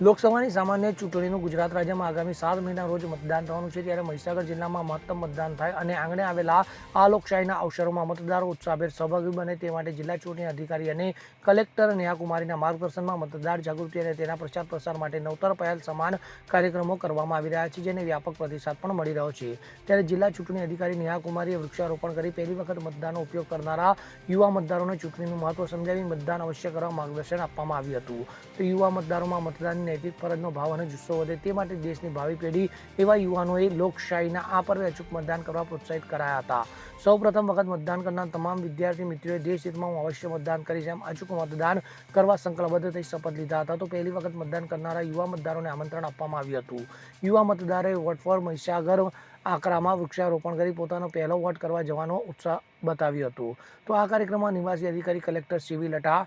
લોકસભાની સામાન્ય ચૂંટણીનું ગુજરાત રાજ્યમાં આગામી સાત મહિના રોજ મતદાન થવાનું છે ત્યારે મહીસાગર જિલ્લામાં મહત્તમ મતદાન થાય અને આંગણે આવેલા આ લોકશાહીના અવસરોમાં મતદારો ઉત્સાહભેર સહભાગી બને તે માટે જિલ્લા ચૂંટણી અધિકારી અને કલેક્ટર નેહાકુમારીના માર્ગદર્શનમાં મતદાર જાગૃતિ અને તેના પ્રચાર પ્રસાર માટે નવતર પહેલ સમાન કાર્યક્રમો કરવામાં આવી રહ્યા છે જેને વ્યાપક પ્રતિસાદ પણ મળી રહ્યો છે. ત્યારે જિલ્લા ચૂંટણી અધિકારી નેહાકુમારીએ વૃક્ષારોપણ કરી પહેલી વખત મતદાનનો ઉપયોગ કરનારા યુવા મતદારોને ચૂંટણીનું મહત્વ સમજાવી મતદાન અવશ્ય કરવા માર્ગદર્શન આપવામાં આવ્યું હતું. તો યુવા મતદારોમાં મતદાનની નૈતિક ફરજનો ભાવ જુસ્સો વધે તે માટે દેશની ભાવિ પેઢી એવા યુવાનોએ લોકશાહીના આ પર્વે અચૂક મતદાન કરવા પ્રોત્સાહિત કરાયા હતા. સૌ પ્રથમ વખત મતદાન કરનાર તમામ વિદ્યાર્થી મિત્રોએ દેશ હિતમાં હું અવશ્ય મતદાન કરીશ એમ અચૂક મતદાન કરવા સંકલ્પબદ્ધ થઈ શપથ લીધા હતા. તો પહેલી વખત મતદાન કરનારા યુવા મતદારોને આમંત્રણ આપવામાં આવ્યું હતું. યુવા મતદારોએ વોટ ફોર મહીસાગર, આકરામાં વૃક્ષારોપણ કરી પોતાનો પહેલો વોટ કરવા જવાનો ઉત્સાહ બતાવ્યો હતો. તો આ કાર્યક્રમમાં નિવાસી અધિકારી કલેક્ટર સીવી લટા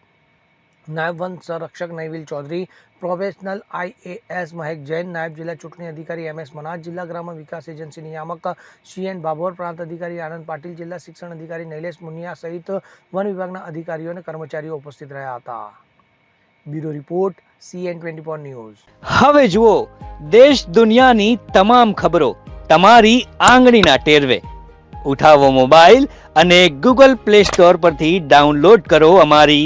નાયબ વન સંરક્ષક નૈવિલ ચૌધરી પ્રોફેશનલ આઈએએસ મહેક જૈન, નાયબ જિલ્લા ચૂંટણી અધિકારી એમ એસ મનાજ, જિલ્લા ગ્રામ વિકાસ એજન્સી નિયામક સીએન ભાભોર, પ્રાંત અધિકારી આનંદ પાટીલ, જિલ્લા શિક્ષણ અધિકારી નૈલેશ મુનિયા સહિત વન વિભાગના અધિકારીઓ અને કર્મચારીઓ ઉપસ્થિત રહ્યા હતા. Bureau report CN twenty four news. હવે જુઓ, દેશ દુનિયાની તમામ ખબરો તમારી આંગળીના ટેરવે. ઉઠાવો મોબાઈલ અને ગૂગલ પ્લે સ્ટોર પરથી ડાઉનલોડ કરો અમારી